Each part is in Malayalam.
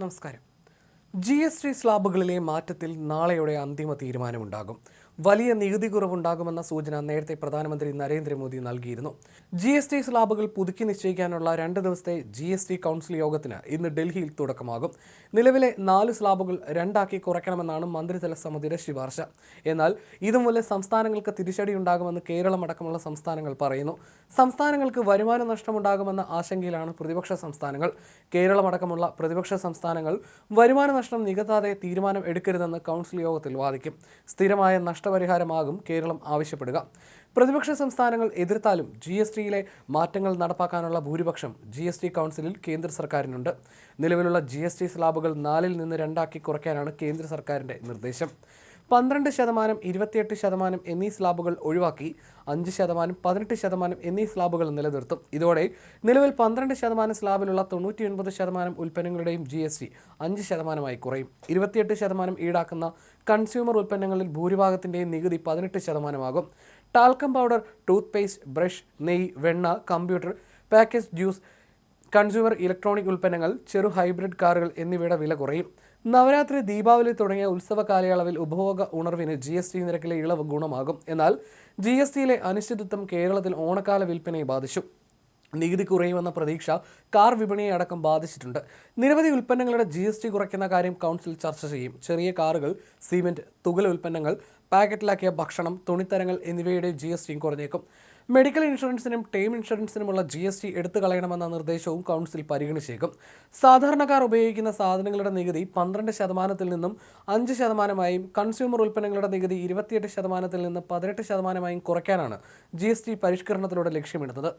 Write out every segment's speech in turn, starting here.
നമസ്കാരം. ജി എസ് ടി സ്ലാബുകളിലെ മാറ്റത്തിൽ നാളെയോടെ അന്തിമ തീരുമാനമുണ്ടാകും. വലിയ നികുതി കുറവുണ്ടാകുമെന്ന സൂചന നേരത്തെ പ്രധാനമന്ത്രി നരേന്ദ്രമോദി നൽകിയിരുന്നു. ജി എസ് ടി സ്ലാബുകൾ പുതുക്കി നിശ്ചയിക്കാനുള്ള രണ്ട് ദിവസത്തെ ജി എസ് ടി കൗൺസിൽ യോഗത്തിന് ഇന്ന് ഡൽഹിയിൽ തുടക്കമാകും. നിലവിലെ നാല് സ്ലാബുകൾ രണ്ടാക്കി കുറയ്ക്കണമെന്നാണ് മന്ത്രിതല സമിതിയുടെ ശുപാർശ. എന്നാൽ ഇതുമൂലം സംസ്ഥാനങ്ങൾക്ക് തിരിച്ചടിയുണ്ടാകുമെന്ന് കേരളമടക്കമുള്ള സംസ്ഥാനങ്ങൾ പറയുന്നു. സംസ്ഥാനങ്ങൾക്ക് വരുമാന നഷ്ടമുണ്ടാകുമെന്ന ആശങ്കയിലാണ് പ്രതിപക്ഷ സംസ്ഥാനങ്ങൾ. കേരളമടക്കമുള്ള പ്രതിപക്ഷ സംസ്ഥാനങ്ങൾ വരുമാന നഷ്ടം നികത്താതെ തീരുമാനം എടുക്കരുതെന്ന് കൗൺസിൽ യോഗത്തിൽ വാദിക്കും. സ്ഥിരമായ നഷ്ടപരിഹാരമാകും കേരളം ആവശ്യപ്പെടുക. പ്രതിപക്ഷ സംസ്ഥാനങ്ങൾ എതിർത്താലും ജി എസ് ടിയിലെ മാറ്റങ്ങൾ നടപ്പാക്കാനുള്ള ഭൂരിപക്ഷം ജി എസ് ടി കൗൺസിലിൽ കേന്ദ്ര സർക്കാരിനുണ്ട്. നിലവിലുള്ള ജി എസ് ടി സ്ലാബുകൾ നാലിൽ നിന്ന് രണ്ടാക്കി കുറയ്ക്കാനാണ് കേന്ദ്ര സർക്കാരിന്റെ നിർദ്ദേശം. പന്ത്രണ്ട് ശതമാനം ഇരുപത്തിയെട്ട് ശതമാനം എന്നീ സ്ലാബുകൾ ഒഴിവാക്കി അഞ്ച് ശതമാനം പതിനെട്ട് ശതമാനം എന്നീ സ്ലാബുകൾ നിലനിർത്തും. ഇതോടെ നിലവിൽ പന്ത്രണ്ട് ശതമാനം സ്ലാബിലുള്ള തൊണ്ണൂറ്റി ഒൻപത് ശതമാനം ഉൽപ്പന്നങ്ങളുടെയും ജി എസ് ടി അഞ്ച് ശതമാനമായി കുറയും. ഇരുപത്തിയെട്ട് ശതമാനം ഈടാക്കുന്ന കൺസ്യൂമർ ഉൽപ്പന്നങ്ങളിൽ ഭൂരിഭാഗത്തിന്റെയും നികുതി പതിനെട്ട് ശതമാനമാകും. Talcum powder toothpaste brush നെയ് വെണ്ണ computer package juice consumer electronic ഉൽപ്പന്നങ്ങൾ ചെറു ഹൈബ്രിഡ് കാറുകൾ എന്നിവയുടെ വില കുറയും. നവരാത്രി ദീപാവലി തുടങ്ങിയ ഉത്സവ കാലയളവിൽ ഉപഭോഗ ഉണർവിന് ജി എസ് ടി നിരക്കിലെ ഇളവ് ഗുണമാകും. എന്നാൽ ജി എസ് ടിയിലെ അനിശ്ചിതത്വം കേരളത്തിൽ ഓണക്കാല വിൽപ്പനയെ ബാധിച്ചു. നികുതി കുറയുമെന്ന പ്രതീക്ഷ കാർ വിപണിയെ അടക്കം ബാധിച്ചിട്ടുണ്ട്. നിരവധി ഉൽപ്പന്നങ്ങളുടെ ജി എസ് ടി കുറയ്ക്കുന്ന കാര്യം കൗൺസിൽ ചർച്ച ചെയ്യും. ചെറിയ കാറുകൾ സിമെന്റ് തുകൽ ഉൽപ്പന്നങ്ങൾ പാക്കറ്റിലാക്കിയ ഭക്ഷണം തുണിത്തരങ്ങൾ എന്നിവയുടെ ജി എസ് ടിയും കുറഞ്ഞേക്കും. മെഡിക്കൽ ഇൻഷുറൻസിനും ടേം ഇൻഷുറൻസിനുമുള്ള ജി എസ് ടി എടുത്തു കളയണമെന്ന നിർദ്ദേശവും കൗൺസിൽ പരിഗണിച്ചേക്കും. സാധാരണക്കാർ ഉപയോഗിക്കുന്ന സാധനങ്ങളുടെ നികുതി പന്ത്രണ്ട് ശതമാനത്തിൽ നിന്നും അഞ്ച് ശതമാനമായും കൺസ്യൂമർ ഉൽപ്പന്നങ്ങളുടെ നികുതി ഇരുപത്തിയെട്ട് ശതമാനത്തിൽ നിന്ന് പതിനെട്ട് ശതമാനമായും കുറയ്ക്കാനാണ് ജി എസ് ടി പരിഷ്കരണത്തിലൂടെ ലക്ഷ്യമിടുന്നത്.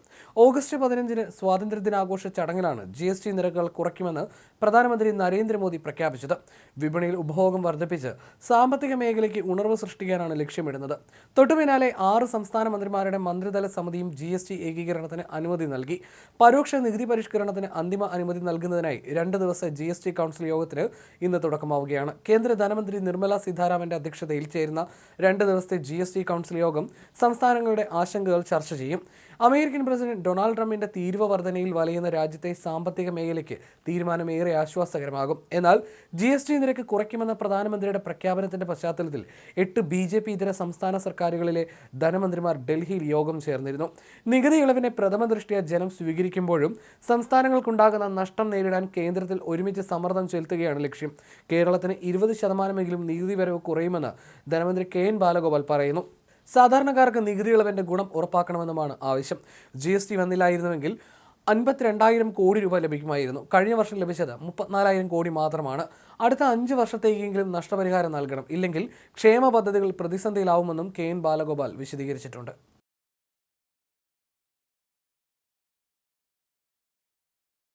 ഓഗസ്റ്റ് പതിനഞ്ചിന് സ്വാതന്ത്ര്യദിനാഘോഷ ചടങ്ങിലാണ് ജി എസ് ടി നിരക്കുകൾ കുറയ്ക്കുമെന്ന് പ്രധാനമന്ത്രി നരേന്ദ്രമോദി പ്രഖ്യാപിച്ചത്. വിപണിയിൽ ഉപഭോഗം വർദ്ധിപ്പിച്ച് സാമ്പത്തിക മേഖലയ്ക്ക് ഉണർവ് സൃഷ്ടിക്കാനാണ് ലക്ഷ്യമിടുന്നത്. തൊട്ടുപിന്നാലെ ആറ് സംസ്ഥാന മന്ത്രിമാരുടെ മന്ത്രിതല സമിതിയും ജി എസ് ടി ഏകീകരണത്തിന് അനുമതി നൽകി. പരോക്ഷ നികുതി പരിഷ്കരണത്തിന് അന്തിമ അനുമതി നൽകുന്നതിനായി രണ്ട് ദിവസ ജി എസ് ടി കൗൺസിൽ യോഗത്തിന് ഇന്ന് തുടക്കമാവുകയാണ്. കേന്ദ്ര ധനമന്ത്രി നിർമ്മല സീതാരാമന്റെ അധ്യക്ഷതയിൽ ചേരുന്ന രണ്ട് ദിവസത്തെ ജി എസ് ടി കൗൺസിൽ യോഗം സംസ്ഥാനങ്ങളുടെ ആശങ്കകൾ ചർച്ച ചെയ്യും. അമേരിക്കൻ പ്രസിഡന്റ് ഡൊണാൾഡ് ട്രംപിന്റെ തീരുവ വർധനയിൽ വലയുന്ന രാജ്യത്തെ സാമ്പത്തിക മേഖലയ്ക്ക് തീരുമാനമേറെ ആശ്വാസകരമാകും. എന്നാൽ ജി എസ് ടി നിരക്ക് കുറയ്ക്കുമെന്ന പ്രധാനമന്ത്രിയുടെ പ്രഖ്യാപനത്തിന്റെ പശ്ചാത്തലത്തിൽ എട്ട് ബി ജെ പി ഇതര സംസ്ഥാന സർക്കാരുകളിലെ ധനമന്ത്രിമാർ ഡൽഹിയിൽ യോഗം ചേർന്നിരുന്നു. നികുതി ഇളവിനെ പ്രഥമ ദൃഷ്ടിയ ജനം സ്വീകരിക്കുമ്പോഴും സംസ്ഥാനങ്ങൾക്കുണ്ടാകുന്ന നഷ്ടം നേരിടാൻ കേന്ദ്രത്തിൽ ഒരുമിച്ച് സമ്മർദ്ദം ചെലുത്തുകയാണ് ലക്ഷ്യം. കേരളത്തിന് ഇരുപത് ശതമാനമെങ്കിലും നികുതി വരവ് കുറയുമെന്ന് ധനമന്ത്രി കെ എൻ ബാലഗോപാൽ പറയുന്നു. സാധാരണക്കാർക്ക് നികുതി ഇളവിന്റെ ഗുണം ഉറപ്പാക്കണമെന്നുമാണ് ആവശ്യം. ജി എസ് ടി വന്നില്ലായിരുന്നുവെങ്കിൽ അൻപത്തിരണ്ടായിരം കോടി രൂപ ലഭിക്കുമായിരുന്നു. കഴിഞ്ഞ വർഷം ലഭിച്ചത് മുപ്പത്തിനാലായിരം കോടി മാത്രമാണ്. അടുത്ത അഞ്ച് വർഷത്തേക്കെങ്കിലും നഷ്ടപരിഹാരം നൽകണം. ഇല്ലെങ്കിൽ ക്ഷേമ പദ്ധതികൾ പ്രതിസന്ധിയിലാവുമെന്നും കെ എൻ ബാലഗോപാൽ വിശദീകരിച്ചിട്ടുണ്ട്.